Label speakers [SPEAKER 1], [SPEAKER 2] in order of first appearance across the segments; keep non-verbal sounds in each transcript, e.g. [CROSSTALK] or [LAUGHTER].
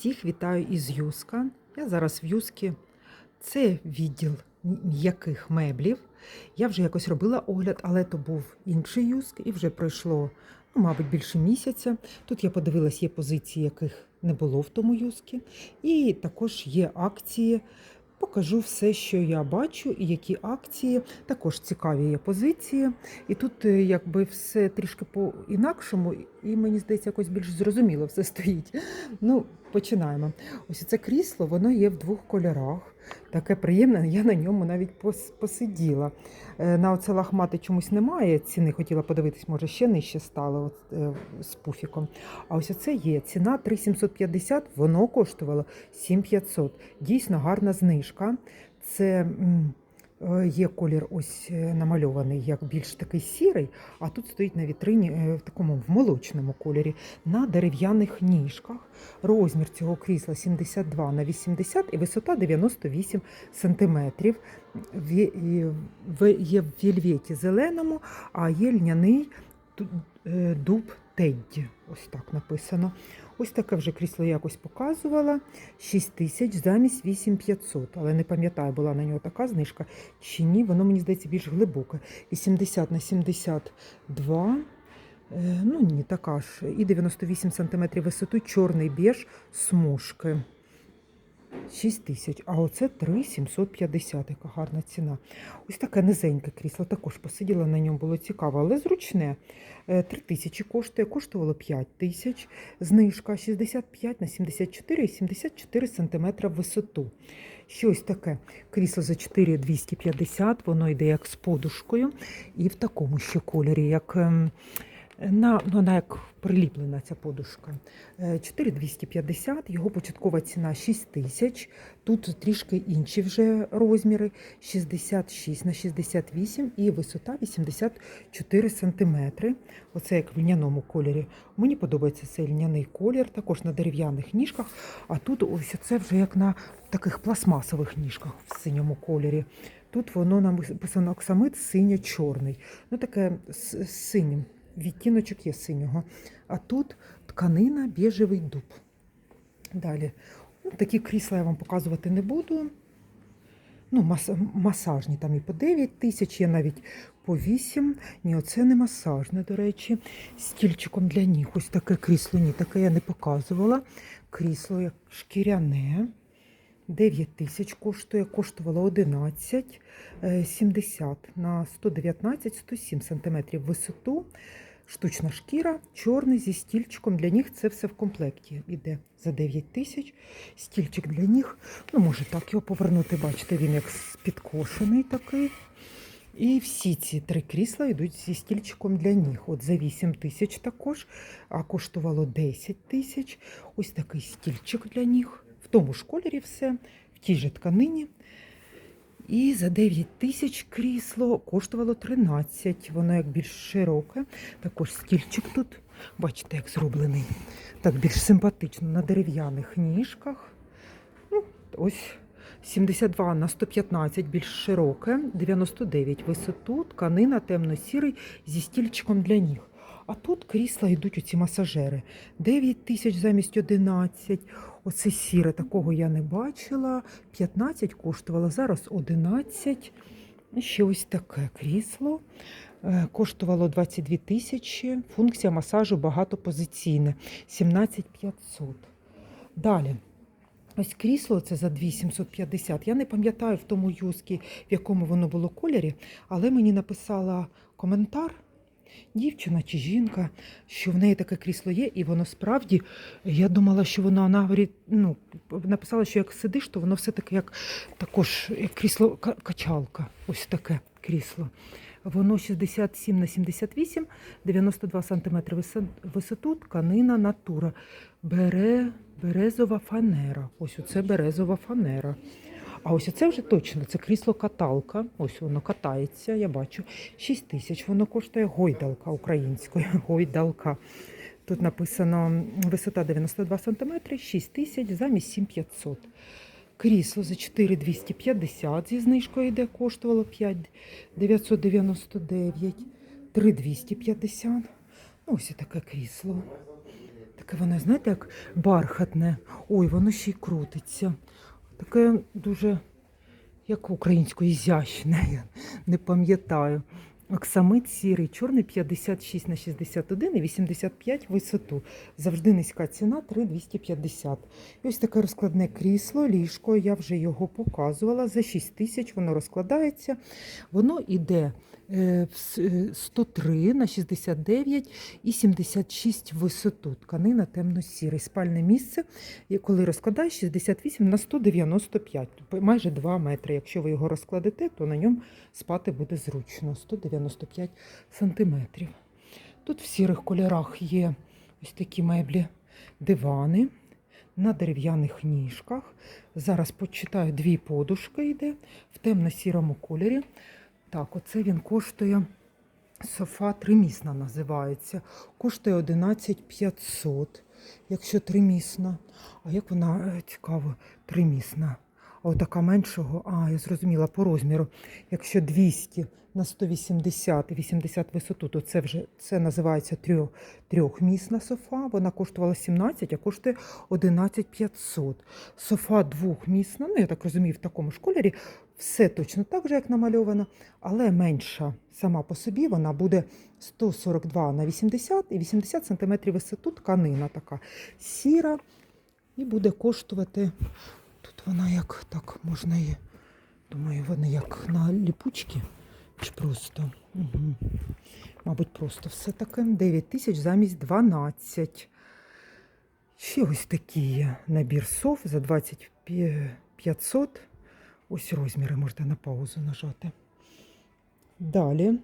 [SPEAKER 1] Всіх вітаю із Юска. Я зараз в Юскі. Це відділ м'яких меблів. Я вже якось робила огляд, але то був інший Юск і вже пройшло, ну, мабуть, більше місяця. Тут я подивилась, є позиції, яких не було в тому Юскі. І також є акції. Покажу все, що я бачу, і які акції. Також цікаві є позиції. І тут е, якби все трішки по-інакшому, і мені здається, якось більш зрозуміло все стоїть. Ну, починаємо. Ось це крісло, воно є в двох кольорах. Таке приємне, я на ньому навіть пос- посиділа. Е, На оце лахмати чомусь немає ціни, хотіла подивитись, може ще нижче стало е, з пуфіком. А ось оце є. Ціна 3750, воно коштувало 7500. Дійсно гарна знижка. Це м, є колір ось е, намальований, як більш такий сірий, а тут стоїть на вітрині е, в такому в молочному кольорі на дерев'яних ніжках. Розмір цього крісла 72 на 80 і висота 98 сантиметрів. Вє- і в- Є в вільветі зеленому, а є льняний е, дуб Тедді. Ось так написано. Ось таке вже крісло якось показувала. 6 тисяч замість 8500. Але не пам'ятаю, була на нього така знижка чи ні. Воно мені здається більш глибоке. 80 на 72. Е, Ну ні, така ж. І 98 см висоту, чорний біж, смужки. 6 тисяч, а оце 3,750, яка гарна ціна. Ось таке низеньке крісло, також посиділа на ньому, було цікаво, але зручне. 3 тисячі коштує, коштувало 5 тисяч, знижка 65 на 74 і 74 см висоту. Щось таке крісло за 4,250, воно йде як з подушкою, і в такому ще кольорі, як ем, на, ну, вона як приліплена ця подушка. Е, 4250, його початкова ціна 6 тисяч. Тут трішки інші вже розміри 66 на 68 і висота 84 сантиметри. Оце як в льняному кольорі. Мені подобається цей льняний колір, також на дерев'яних ніжках. А тут ось це вже як на таких пластмасових ніжках в синьому кольорі. Тут воно написано оксамит синьо-чорний. Ну таке з синім. Відтіночок є синього. А тут тканина біжевий дуб. Далі. Ну, такі крісла я вам показувати не буду. Ну, мас, масажні там і по 9 тисяч, є навіть по 8. Ні, оце не масажне, до речі. Стільчиком для ніг. Ось таке крісло. Ні, таке я не показувала. Крісло як шкіряне. 9 тисяч коштує, коштувало 11, е, 70 на 119, 107 сантиметрів висоту. Штучна шкіра, чорний зі стільчиком для ніг. Це все в комплекті іде за 9 тисяч. Стільчик для ніг. Ну, може так його повернути. Бачите, він як підкошений такий. І всі ці три крісла йдуть зі стільчиком для ніг. От за 8 тисяч також, а коштувало 10 тисяч. Ось такий стільчик для ніг. Тому ж кольорі все, в тій же тканині. І за 9 тисяч крісло коштувало 13. Воно як більш широке. Також стільчик тут, бачите, як зроблений. Так більш симпатично на дерев'яних ніжках. Ну, ось 72 на 115 більш широке, 99 висоту, тканина темно-сірий зі стільчиком для ніг. А тут крісла йдуть оці масажери. 9 тисяч замість 11. Оце сіре, такого я не бачила. 15 коштувало, зараз 11. Ще ось таке крісло. Е, Коштувало 22 тисячі. Функція масажу багатопозиційна. 17 500. Далі. Ось крісло це за 2750. Я не пам'ятаю в тому юскі, в якому воно було кольорі, але мені написала коментар дівчина чи жінка, що в неї таке крісло є, і воно справді, я думала, що воно вона ну, написала, що як сидиш, то воно все-таки як також як крісло качалка. Ось таке крісло. Воно 67 на 78, 92 см висоту, тканина натура. Бере, березова фанера. Ось оце березова фанера. А ось оце вже точно, це крісло каталка. Ось воно катається, я бачу. 6 тисяч воно коштує гойдалка українською. [LAUGHS] Гойдалка. Тут написано висота 92 см, 6 тисяч замість 7500. Крісло за 4250 зі знижкою йде, коштувало 5999, 3250. Ну, ось таке крісло. Таке воно, знаєте, як бархатне. Ой, воно ще й крутиться. Таке дуже, як українською, ізящне, я не пам'ятаю. Оксамит сірий, чорний 56 на 61 і 85 висоту. Завжди низька ціна 3,250. І ось таке розкладне крісло, ліжко. Я вже його показувала. За 6 тисяч воно розкладається. Воно йде е, в с- е, 103 на 69 і 76 висоту. Тканина темно-сірий. Спальне місце, коли розкладаєш 68 на 195, тобто майже 2 метри. Якщо ви його розкладете, то на ньому спати буде зручно. 195 сантиметрів. Тут в сірих кольорах є ось такі меблі, дивани на дерев'яних ніжках. Зараз почитаю дві подушки йде в темно-сірому кольорі. Так, оце він коштує. Софа тримісна називається. Коштує 11 500, якщо тримісна. А як вона е, цікаво, тримісна. А отака меншого, а, я зрозуміла, по розміру. Якщо 200 на 180 і 80 висоту, то це вже це називається трьох, трьохмісна софа. Вона коштувала 17, а коштує 11 500. Софа двохмісна, ну я так розумію, в такому ж кольорі. Все точно так же, як намальовано, але менша сама по собі вона буде 142 на 80 і 80 см висоту тканина така сіра. І буде коштувати. Вона як так можна її. Думаю, вони як на ліпучки. Чи просто. Угу. Мабуть, просто все таке. 9 тисяч замість 12. Ще ось такий є набір сов за 2500. Ось розміри можна на паузу нажати. Далі,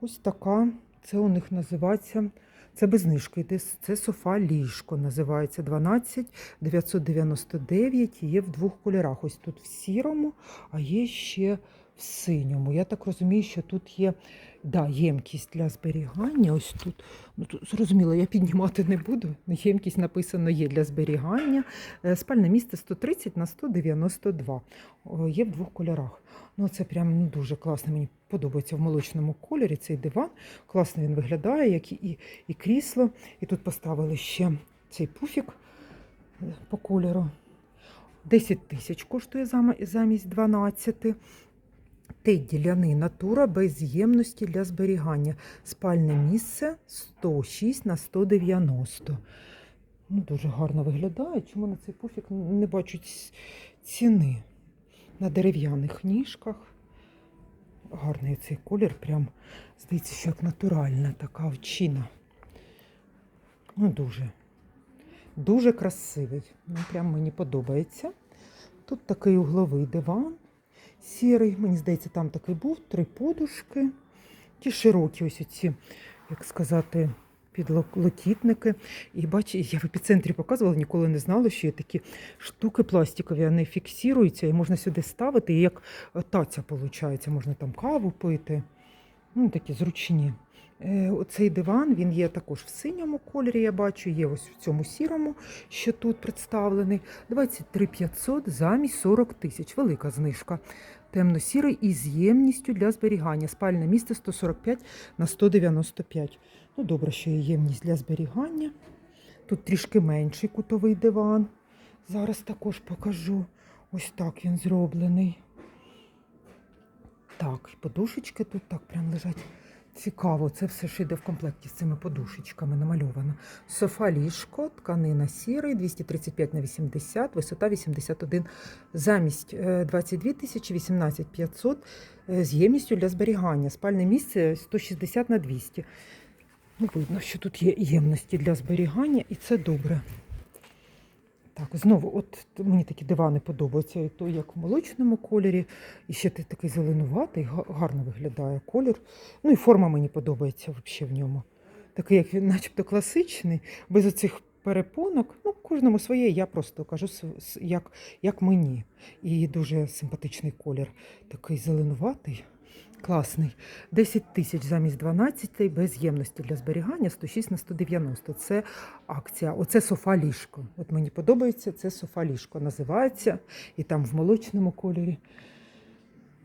[SPEAKER 1] ось така, це у них називається, це без знижки йде, це софа ліжко називається 12 999 є в двох кольорах. Ось тут в сірому, а є ще в синьому. Я так розумію, що тут є да, ємкість для зберігання. Ось тут, ну, тут зрозуміло, я піднімати не буду. Ємкість написано є для зберігання. Е, Спальне місце 130 на 192. Є в двох кольорах. Ну, це прям ну, дуже класно. Мені подобається в молочному кольорі цей диван. Класно він виглядає, як і, і, крісло. І тут поставили ще цей пуфік е, по кольору. 10 тисяч коштує замість 12. Теді ляни натура без ємності для зберігання. Спальне місце 106 на 190. Ну, дуже гарно виглядає. Чому на цей пуфік не бачу ціни? На дерев'яних ніжках. Гарний цей колір, прям здається, що як натуральна така овчина. Ну, дуже. Дуже красивий. Ну, прям мені подобається. Тут такий угловий диван сірий. Мені здається, там такий був, три подушки. Ті широкі, ось ці, як сказати, підлокітники. І бачите, я в епіцентрі показувала, ніколи не знала, що є такі штуки пластикові, вони фіксуються і можна сюди ставити, і як таця виходить, можна там каву пити. Ну, такі зручні. Е, Оцей диван він є також в синьому кольорі, я бачу, є ось в цьому сірому, що тут представлений. 23 500 замість 40 тисяч. Велика знижка. Темно-сірий із ємністю для зберігання. Спальне місце 145 на 195. Ну, добре, що є ємність для зберігання. Тут трішки менший кутовий диван. Зараз також покажу. Ось так він зроблений. Так, подушечки тут так прям лежать. Цікаво, це все ж йде в комплекті з цими подушечками намальовано. Софа ліжко, тканина сірий, 235 на 80, висота 81, замість е, 22 тисячі 18 500 е, з ємністю для зберігання. Спальне місце 160 на 200. Ну, видно, що тут є ємності для зберігання, і це добре. Так, знову, от мені такі дивани подобаються, і той, як в молочному кольорі, і ще такий зеленуватий, гарно виглядає колір. Ну і форма мені подобається взагалі в ньому. Такий, як начебто класичний, без оцих перепонок. Ну, кожному своє, я просто кажу, як, як мені. І дуже симпатичний колір. Такий зеленуватий, класний. 10 тисяч замість 12 без ємності для зберігання 106 на 190. Це акція. Оце софа ліжко. От мені подобається це софа ліжко. Називається і там в молочному кольорі.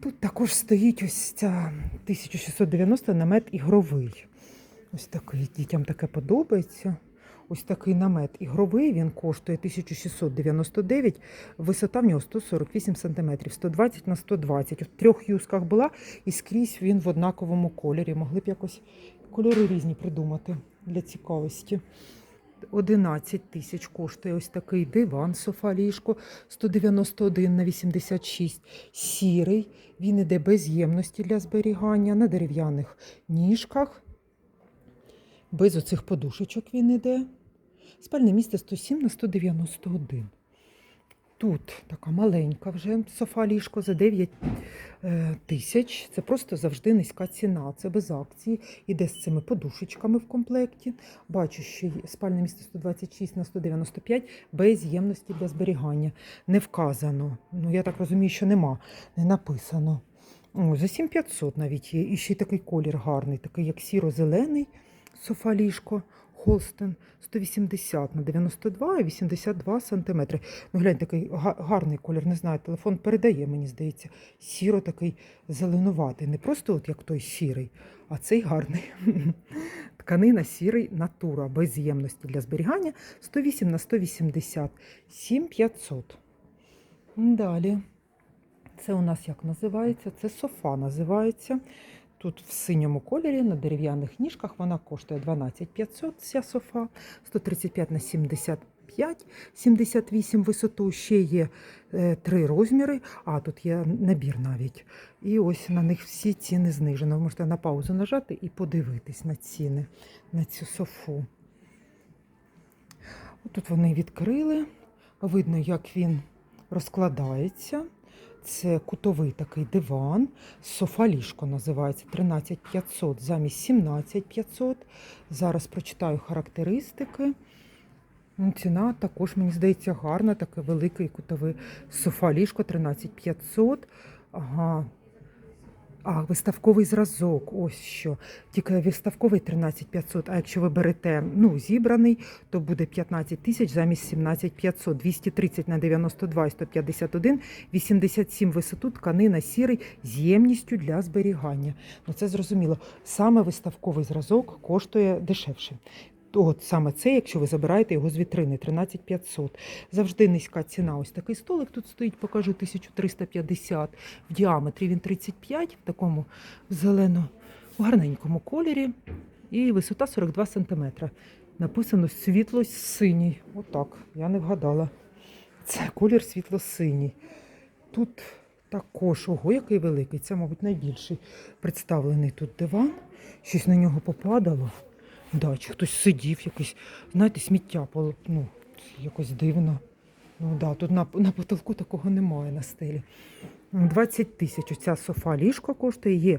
[SPEAKER 1] Тут також стоїть ось ця 1690 намет ігровий. Ось такий. Дітям таке подобається. Ось такий намет ігровий. Він коштує 1699, висота в нього 148 см, 120 на 120. В трьох юсках була і скрізь він в однаковому кольорі. Могли б якось кольори різні придумати для цікавості. 11 тисяч коштує ось такий диван, софа ліжко 191 на 86, сірий. Він іде без ємності для зберігання на дерев'яних ніжках. Без оцих подушечок він іде. Спальне місце 107 на 191. Тут така маленька вже софа ліжко за 9 е, тисяч. Це просто завжди низька ціна. Це без акції. Іде з цими подушечками в комплекті. Бачу, що спальне місце 126 на 195 без ємності для зберігання. Не вказано. Ну, я так розумію, що нема, не написано. О, за 7500 навіть є. І ще й такий колір гарний, такий як сіро-зелений софа ліжко. Холстен 180 на 92 і 82 сантиметри. Ну, глянь, такий гарний колір, не знаю, телефон передає, мені здається, сіро такий зеленуватий. Не просто от як той сірий, а цей гарний. [LAUGHS] Тканина сірий натура, без ємності для зберігання 108 на 180, 7500. Далі. Це у нас як називається? Це софа називається. Тут в синьому кольорі на дерев'яних ніжках вона коштує 12 500, ця софа, 135 на 75, 78 висоту. Ще є е, три розміри, а тут є набір навіть. І ось на них всі ціни знижено. Ви можете на паузу нажати і подивитись на ціни на цю софу. Тут вони відкрили. Видно, як він розкладається. Це кутовий такий диван. Софа ліжко називається 13500 замість 17500. Зараз прочитаю характеристики. Ну, Ціна також, мені здається, гарна, таке великий кутовий софа ліжко 13500. Ага. А, виставковий зразок, ось що. Тільки виставковий 13500, а якщо ви берете ну, зібраний, то буде 15 тисяч замість 17500, 230 на 92 і 151, 87 висоту, тканина сірий з ємністю для зберігання. Ну це зрозуміло. Саме виставковий зразок коштує дешевше. От саме це, якщо ви забираєте його з вітрини, 13500. Завжди низька ціна. Ось такий столик тут стоїть, покажу 1350. В діаметрі він 35, в такому зелено гарненькому кольорі. І висота 42 см. Написано світло-синій. Отак, я не вгадала. Це колір світло-синій. Тут також, ого, який великий. Це, мабуть, найбільший представлений тут диван. Щось на нього попадало. Да, чи хтось сидів, якийсь, знаєте, сміття ну, якось дивно. Ну да, тут на, на потолку такого немає на стелі. 20 тисяч оця софа ліжко коштує. Є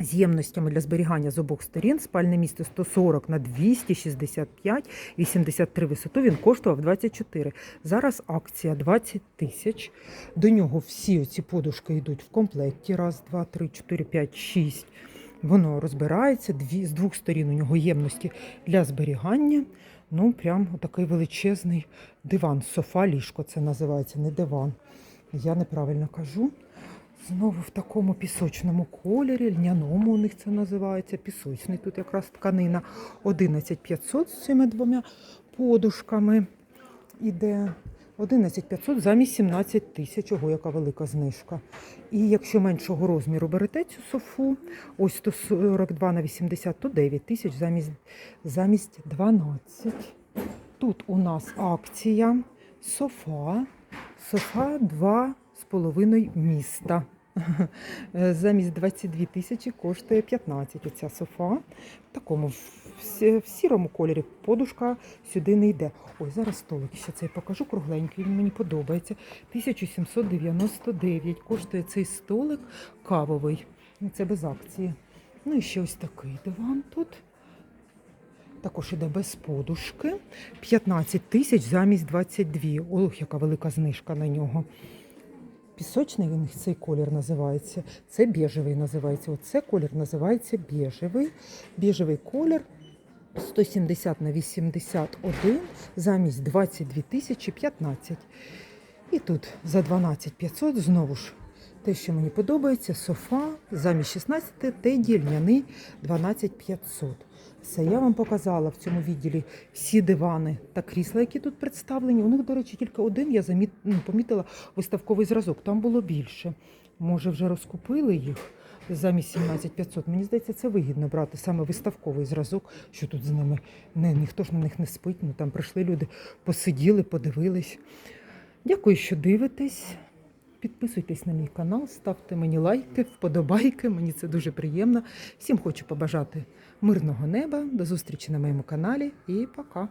[SPEAKER 1] з ємностями для зберігання з обох сторін. Спальне місце 140 на 265, 83 висоту. Він коштував 24. Зараз акція 20 тисяч. До нього всі оці подушки йдуть в комплекті. Раз, два, три, чотири, п'ять, шість. Воно розбирається, дві, з двох сторін у нього ємності для зберігання. Ну, прям такий величезний диван. Софа, ліжко це називається, не диван. Я неправильно кажу. Знову в такому пісочному кольорі, льняному у них це називається. Пісочний тут якраз тканина 11500 з цими двома подушками. Іде 11500 замість 17 тисяч. Ого, яка велика знижка. І якщо меншого розміру берете цю софу, ось 142 на 80, то 9 тисяч замість, замість 12. Тут у нас акція софа. Софа 2,5 міста. [LAUGHS] Замість 22 тисячі коштує 15 оця софа. В такому в, сірому кольорі подушка сюди не йде. Ой, зараз столик ще цей покажу кругленький, він мені подобається. 1799 коштує цей столик кавовий. Це без акції. Ну і ще ось такий диван тут. Також іде без подушки. 15 тисяч замість 22. Ох, яка велика знижка на нього. Пісочний він цей колір називається. Це біжевий називається. Оце колір називається біжевий. Біжевий колір 170 на 81 замість 22 тисячі 15. І тут за 12 500 знову ж Те, що мені подобається, софа замість 16 теді льняний 12500. Все, я вам показала в цьому відділі всі дивани та крісла, які тут представлені. У них, до речі, тільки один я заміт... ну, помітила виставковий зразок. Там було більше. Може, вже розкупили їх замість 17500. Мені здається, це вигідно брати саме виставковий зразок, що тут з ними не, ніхто ж на них не спить. Ну там прийшли люди, посиділи, подивились. Дякую, що дивитесь. Підписуйтесь на мій канал, ставте мені лайки, вподобайки. Мені це дуже приємно. Всім хочу побажати мирного неба. До зустрічі на моєму каналі і пока.